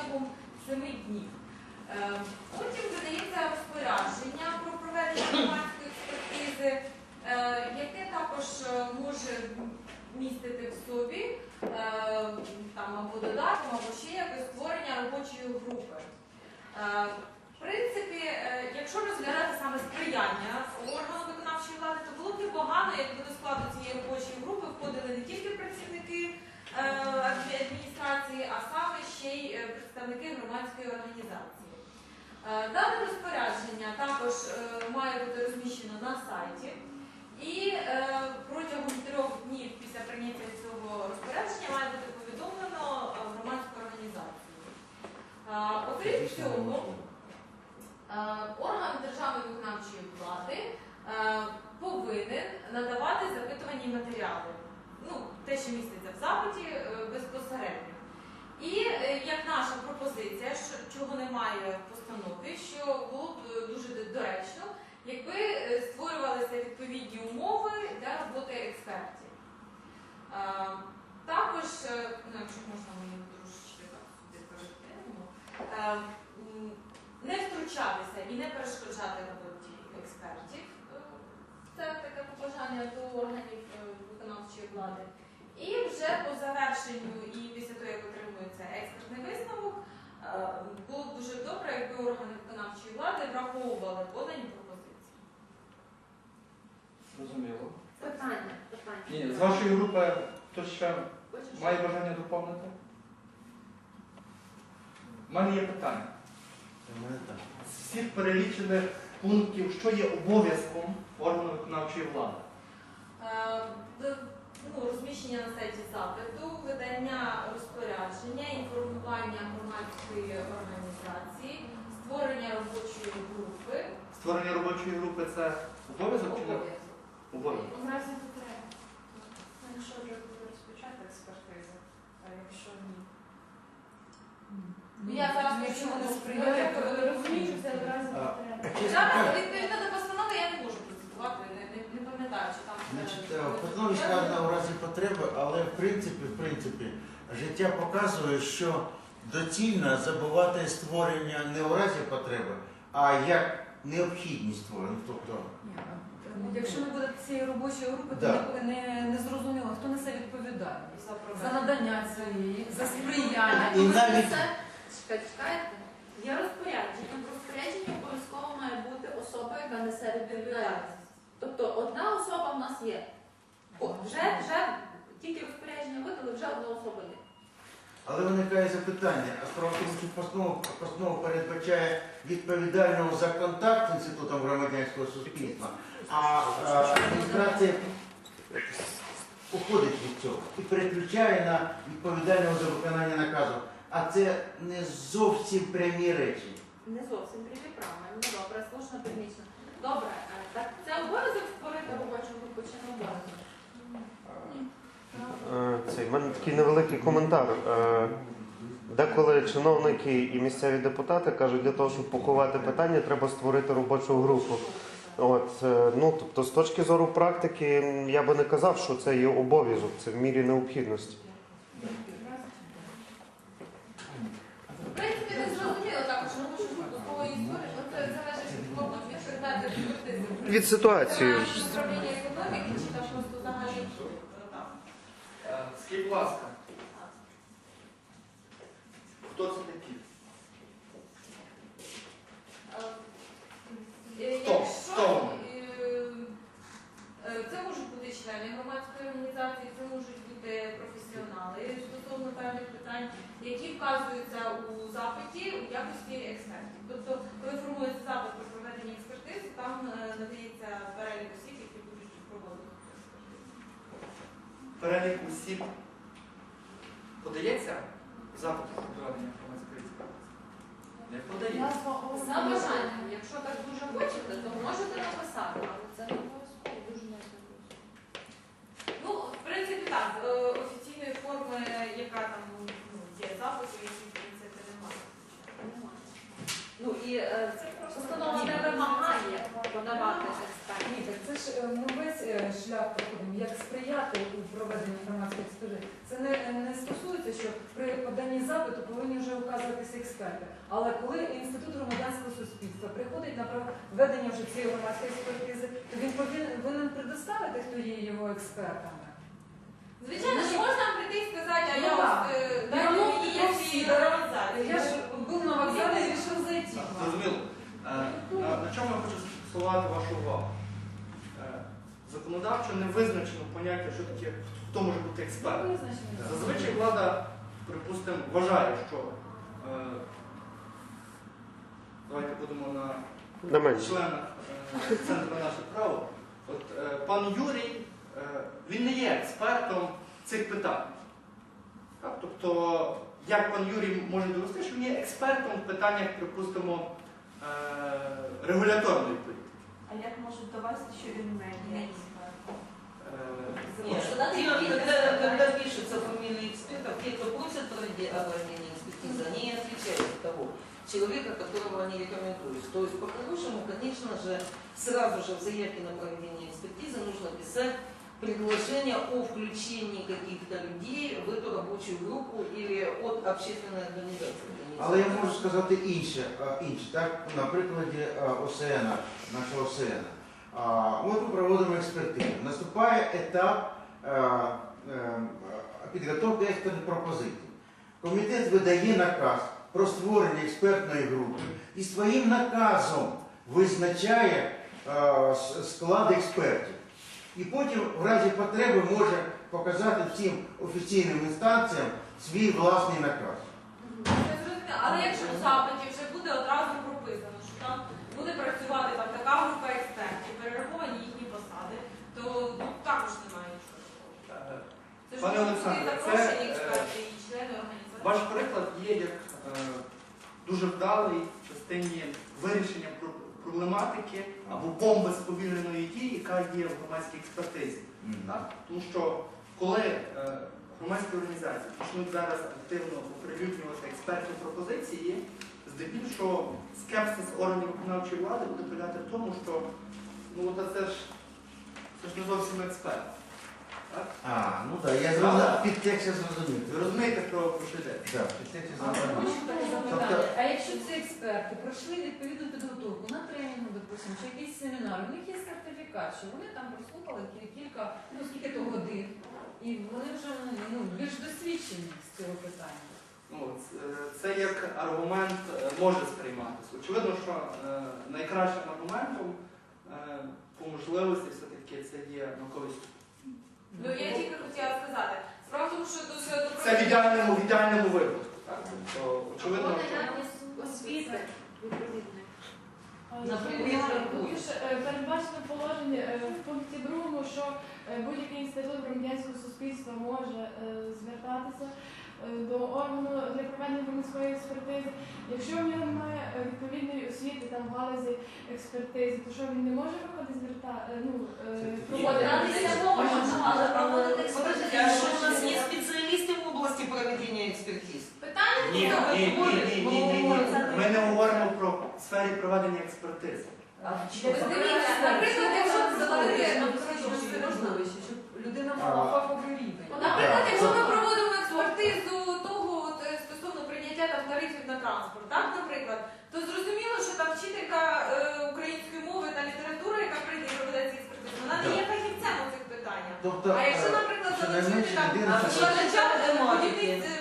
протягом 7 днів. Е, Потім видається розпорядження про проведення громадської експертизи, е, яке також е, може містити в собі там або додатком, або ще якось створення робочої групи. В принципі, якщо розглядати саме сприяння органу виконавчої влади, то було б непогано, якби до складу цієї робочої групи входили не тільки працівники адміністрації, а саме ще й е, представники громадської організації. Е, Дане розпорядження також е, має бути розміщено на сайті. І е, протягом трьох днів після прийняття цього розпорядження має бути повідомлено е, громадську організацію. Е, Окрім цього, е, орган державної виконавчої влади е, повинен надавати запитувані матеріали. Ну, те, що запиті е, безпосередньо. І е, як наша пропозиція, що чого немає в постанові, що було б е, дуже доречно, якби е, створювалися відповідні умови для роботи експертів. Е, Також, е, ну, якщо можна мені трошечки так сюди перейдемо, е, м, не втручатися і не перешкоджати роботі експертів. Е, Це таке побажання до органів е, виконавчої влади. І вже по завершенню і після того, як отримується експертний висновок, е, було б дуже добре, якби органи влади враховували подані пропозиції. Зрозуміло. Питання, питання. Ні, з вашої групи хтось ще Хочеш? має бажання доповнити? У мене є питання. З всіх перелічених пунктів, що є обов'язком органу виконавчої влади? Е, д- ну, розміщення на сайті запиту, видання розпорядження, інформування громадської організації. Створення робочої групи це обов'язок чи не Обов'язок. обов'язок? У разі потреби. Ну, Якщо вже буде розпочати експертиза, а якщо ні. Ну, Я зараз Якщо вони сприяють, то вони розуміють, що це в разі потреби. Зараз відповідно до постанови я не можу процитувати, не, не, не пам'ятаю, чи там це- Значить, е, в сказано у разі потреби, але в принципі, в принципі, життя показує, що доцільно забувати створення не у разі потреби, а як необхідність створення. Тобто, Ну, Якщо не буде цієї робочої групи, то Да. не, не, не зрозуміло, хто несе відповідальність за за надання цієї, за сприяння. І навіть- Чекайте, чекайте. Є розпорядження. В розпорядженні обов'язково має бути особа, яка несе відповідальність. Тобто одна особа в нас є. О, вже, вже тільки розпорядження видали, вже одна особа є. Але виникає запитання, а справа в тому, постанова, постанова передбачає відповідального за контакт з інститутом громадянського суспільства, а адміністрація уходить від цього і переключає на відповідального за виконання наказу. А це не зовсім прямі речі. Не зовсім прямі правильно, ну добре, слушно технічно. Добре, е, так це обов'язок створити робочу групу чи не обов'язок? Е, Цей, в мене такий невеликий коментар. Е, Деколи чиновники і місцеві депутати кажуть, для того, щоб поховати питання, треба створити робочу групу. От, е, ну, тобто, з точки зору практики, я би не казав, що це є обов'язок, це в мірі необхідності. В принципі, не зрозуміло також, тому що історії, ну, це залежить від мабуть, від експертизи. Від ситуації. Управління економіки чи там просто. Е, Скажіть, будь ласка, хто це такі? Е, Хто? Якщо Хто вони? е, е, це можуть бути члени громадської організації, це можуть бути професіонали стосовно певних питань, які вказуються у запиті у якості експертів. Тобто, коли формується запит про проведення експертизи, там е, надається перелік осіб, які будуть проводити експертизу. Перелік осіб подається запит про проведення громадської експертизи? Не подається. За бажанням, якщо так дуже хочете, то можете написати, але це не обов'язково, дуже не обов'язково. Ну, в принципі, так, е, офіційної форми, яка там ну, є запису, які в принципі немає. Ну і е, постанова не вимагає подавати Ні, так це ж е, ми весь е, шлях проходимо, як сприяти у проведенні громадської експертизи. Це не, не стосується, з'явитися експерти. Але коли інститут громадянського суспільства приходить на проведення вже цієї громадської експертизи, то він повинен, предоставити, хто є його експертами. Звичайно, що можна прийти і сказати, а Ну, я так. е, дайте мені є всі. Я ж був на вокзалі і вирішив зайти. Зрозуміло. Е, На, на чому я хочу сфокусувати вашу увагу? Е, Законодавчо не визначено поняття, що таке, хто може бути експертом. Зазвичай влада, припустимо, вважає, що е, давайте будемо на На членах е, центру наше право. От е, пан Юрій, е, він не є експертом цих питань. Так? Тобто, як пан Юрій може довести, що він є експертом в питаннях, припустимо, е, регуляторної політики. А як можуть довести, що він не є експертом? Нет, те, когда, когда пишутся фамилии экспертов, те, кто просят проведи- о проведении экспертизы, они не отвечают за того человека, которого они рекомендуют. То есть, по-хорошему, конечно же, сразу же в заявке на проведение экспертизы нужно писать предложение о включении каких-то людей в эту рабочую группу или от общественной организации. Але я можу сказати інше, а, інше. Так, на прикладі а, ОСН, нашого ОСН. Ми проводимо експертизу. Наступає етап е, е, підготовки експертних пропозицій. Комітет видає наказ про створення експертної групи і своїм наказом визначає е, склад експертів. І потім, в разі потреби, може показати всім офіційним інстанціям свій власний наказ. Але якщо в запиті вже буде одразу прописано, що там буде працювати така група експертів, перераховані їхні посади, то ну, також немає нічого такого. е, Це ж Пане Олександре, це, е. Ваш приклад є як е, дуже вдалий в частині вирішення проблематики або бомби сповільненої дії, яка є в громадській експертизі. Так? Тому що коли е, громадські організації почнуть зараз активно оприлюднювати експертні пропозиції, здебільшого скепсис органів виконавчої влади буде полягати в тому, що ну це ж це ж не зовсім експерт. Так? А, ну так, я зрозумів, підтекст я зрозумів. Ви розумієте, про про що йде? Так, підтекст я А зрозумів. хочу таке Тобто- запитання. А якщо ці експерти пройшли відповідну підготовку на тренінгу, допустимо, чи якийсь семінар, у них є сертифікат, що вони там прослухали кі- кілька, ну скільки то годин, і вони вже ну, більш досвідчені з цього питання. Ну, е, це як аргумент е, може сприйматися. Очевидно, що е, найкращим аргументом е, по можливості все-таки це є науковість. Ну я тільки хотіла сказати. Справа в тому, що до добре. Це в ідеальному, в ідеальному випадку. Так? Тобто, очевидно, освіти відповідної. Наприклад, Тому що е, передбачено положення е, в пункті другому, що е, будь-який інститут громадянського суспільства може е, звертатися до органу для проведення громадської експертизи. Якщо в нього немає е, відповідної освіти там в галузі експертизи, то що він не може виходити звертати, ну, е, проводити? Можна, але проводити а что у нас не специалисты в области проведения экспертиз? Питання ні, ні, ні, ні, ні, ні, ні. Ми не говоримо про сфері проведення експертизи. А Ось Дивіться, наприклад, якщо проводити, ну, можливості, щоб людина мала фаховий рівень. Наприклад, якщо ми проводимо експертизу того от, е, стосовно прийняття там тарифів на транспорт, так, наприклад, то зрозуміло, що там вчителька е, української мови та літератури, яка прийде і проведе ці експертизи, вона не є фахівцем у цих питаннях. Тобто, А якщо, е, наприклад, щонайменше залучити там людина, а що- що викладача будівництва,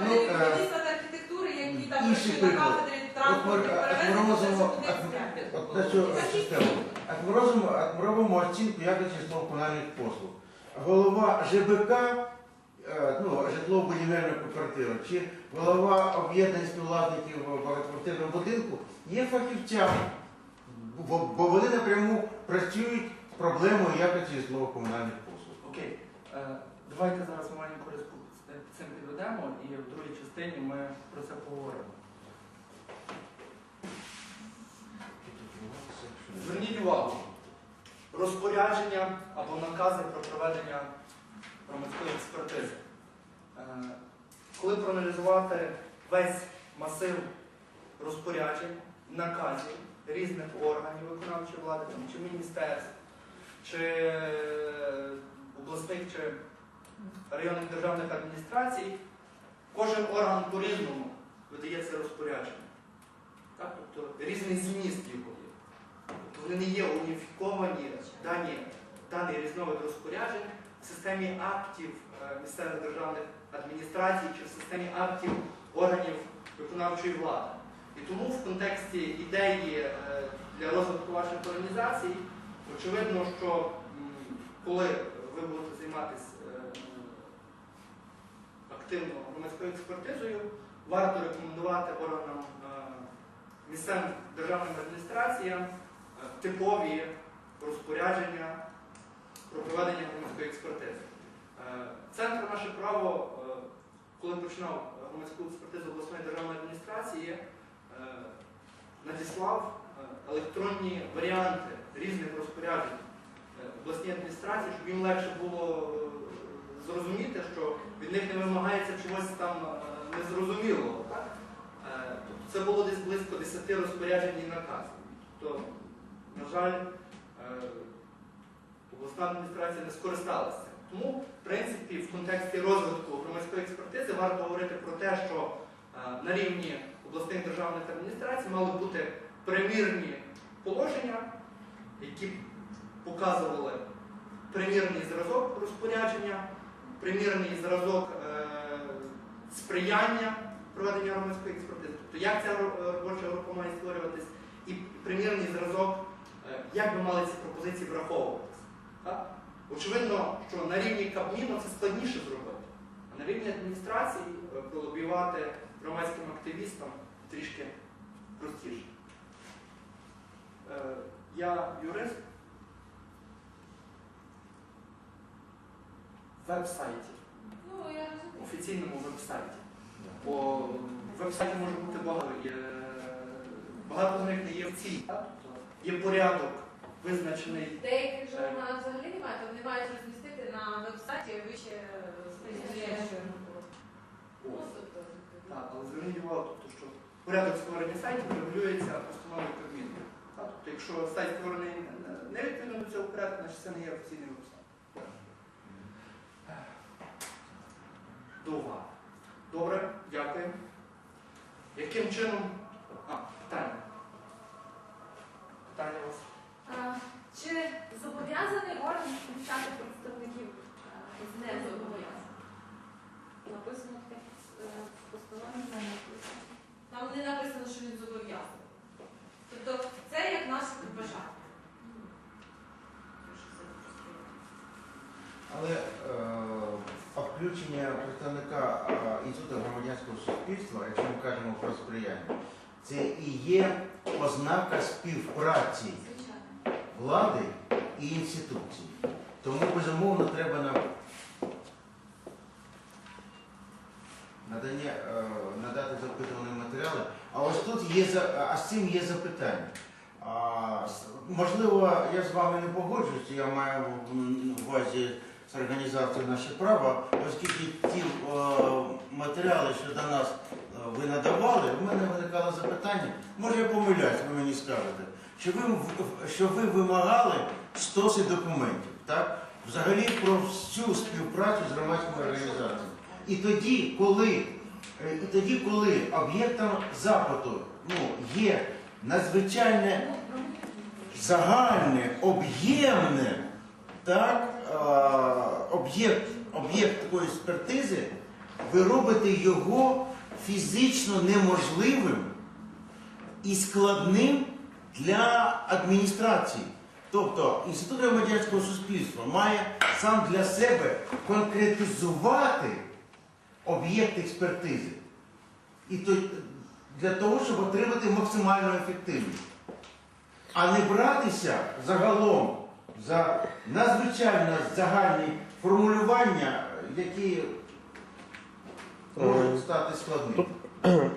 ну Ну, е, та архітектури, які там інший працюють на приклад. кафедрі транспорту, От ми- перевезення, то це буде експерт. От на цю систему. От ми робимо, от ми робимо оцінку якості житлово комунальних послуг. Голова ЖБК, е, ну, житлово-будівельного кооперативу, чи голова об'єднання співвласників багатоквартирного будинку є фахівцями, бо, бо вони напряму працюють з проблемою якості житлово-комунальних послуг. Окей. Е, Давайте зараз маленьку респу з цим підведемо і в другій частині ми про це поговоримо. Зверніть увагу, розпорядження або накази про проведення громадської експертизи. Е, Коли проаналізувати весь масив розпоряджень, наказів різних органів виконавчої влади, там, чи міністерств, чи е, обласних чи районних державних адміністрацій, кожен орган по-різному видається розпорядження. Так? Тобто різний зміст його є. Тобто вони не є уніфіковані дані, даний різновид розпоряджень в системі актів е, місцевих державних адміністрацій чи в системі актів органів виконавчої влади. І тому в контексті ідеї е, для розвитку ваших організацій, очевидно, що коли ви будете займатися е, активно громадською експертизою, варто рекомендувати органам е, місцевим державним адміністраціям типові розпорядження про проведення громадської експертизи. Центр наше право, коли починав громадську експертизу обласної державної адміністрації, е, надіслав е, електронні варіанти різних розпоряджень е, обласній адміністрації, щоб їм легше було зрозуміти, що від них не вимагається чогось там незрозумілого. Тобто це було десь близько 10 розпоряджень і наказів. Тобто, на жаль, обласна адміністрація не скористалася. Тому, в принципі, в контексті розвитку громадської експертизи варто говорити про те, що е, на рівні обласних державних адміністрацій мали бути примірні положення, які показували примірний зразок розпорядження, примірний зразок е, сприяння проведення громадської експертизи, тобто як ця робоча група має створюватись, і примірний зразок, е, як би мали ці пропозиції враховуватись. Очевидно, що на рівні Кабміну це складніше зробити, а на рівні адміністрації е, пролобіювати громадським активістам трішки простіше. Е, Я юрист веб-сайті, Ну, офіційному веб-сайті. Бо в веб-сайті може бути багато. Є, багато з них не є так? Тобто Є порядок визначений. Деяких журналів взагалі немає, то вони мають розмістити на веб-сайті вище спеціалізацію. Ну, тобто, Так, але зверніть увагу, тобто, що порядок створення сайтів регулюється постановою Кабміну. Тобто, якщо сайт створений не- не відповідно до цього порядку, значить це не є офіційний веб-сайт. До уваги. Добре, дякую. Яким чином. А, питання. Питання у вас? А, Чи зобов'язаний орган включати представників е, з не зобов'язаних? Написано таке е, постановлення не написано. Там не написано, що він зобов'язаний. Тобто це як наше побажання. Але е, включення представника інституту громадянського суспільства, якщо ми кажемо про сприяння, це і є ознака співпраці влади і інституцій. Тому безумовно треба нам надання, е, надати запитувані матеріали. А ось тут є а з цим є запитання. А, можливо, я з вами не погоджуюся, я маю в м, увазі з організацією наше право, оскільки ті е, матеріали, що до нас е, ви надавали, в мене виникало запитання, може я помиляюсь, ви мені скажете, що ви, вимагали стоси документів, так? Взагалі про всю співпрацю з тоді, коли, е, і тоді, коли об'єктом запиту ну, є надзвичайне загальне, об'ємне так, об'єкт, об'єкт такої експертизи, ви робите його фізично неможливим і складним для адміністрації. Тобто інститут громадянського суспільства має сам для себе конкретизувати об'єкт експертизи. І то для того, щоб отримати максимальну ефективність. А не братися загалом за надзвичайно загальні формулювання, які можуть стати складними.